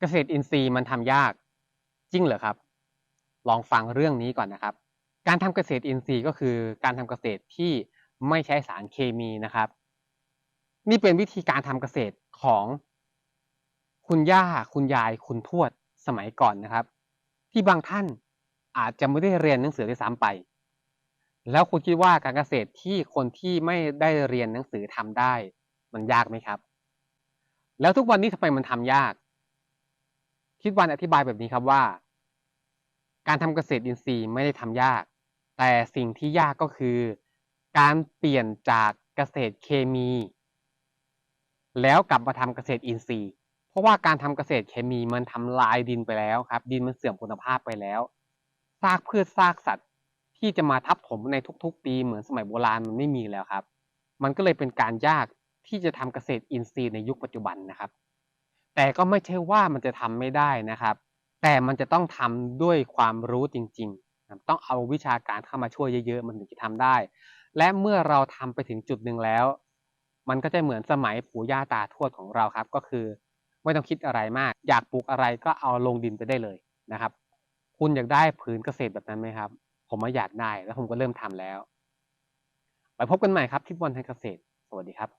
เกษตรอินทรีย์มันทำยากจริงเหรอครับ ลองฟังเรื่องนี้ก่อนนะครับ การทำเกษตรอินทรีย์ก็คือการทำเกษตรที่ไม่ใช้สารเคมีนะครับ นี่เป็นวิธีการทำเกษตรของคุณย่าคุณยายคุณทวดสมัยก่อนนะครับ ที่บางท่านอาจจะไม่ได้เรียนหนังสือด้วยซ้ำไป แล้วคุณคิดว่าการเกษตรที่คนที่ไม่ได้เรียนหนังสือทำได้ มันยากไหมครับ แล้วทุกวันนี้ทำไมมันทำยาก คิดวันอธิบายแบบนี้ครับว่า การทำเกษตรอินทรีย์ไม่ได้ทำยาก แต่สิ่งที่ยากก็คือ การเปลี่ยนจากเกษตรเคมี แล้วกลับมาทำเกษตรอินทรีย์ เพราะว่าการทำเกษตรเคมีมันทำลายดินไปแล้วครับ ดินมันเสื่อมคุณภาพไปแล้วซากพืชซากสัตว์ที่จะมาทับถมในทุกๆ ปีเหมือนสมัยโบราณมันไม่มีแล้วครับ มันก็เลยเป็นการยากที่จะทำเกษตรอินทรีย์ในยุคปัจจุบันนะครับ แต่ก็ไม่ใช่ว่ามันจะทำไม่ได้นะครับ แต่มันจะต้องทำด้วยความรู้จริงๆ ต้องเอาวิชาการเข้ามาช่วยเยอะๆ มันถึงจะทำได้ และเมื่อเราทำไปถึงจุดหนึ่งแล้ว มันก็จะเหมือนสมัยปู่ย่าตาทวดของเราครับ ก็คือ ไม่ต้องคิดอะไรมาก อยากปลูกอะไรก็เอาลงดินไปได้เลยนะครับ คุณอยากได้ผืนเกษตรแบบนั้นไหมครับ ผมมาอยากได้แล้วผมก็เริ่มทำแล้ว ไปพบกันใหม่ครับที่บอลทางเกษตร สวัสดีครับ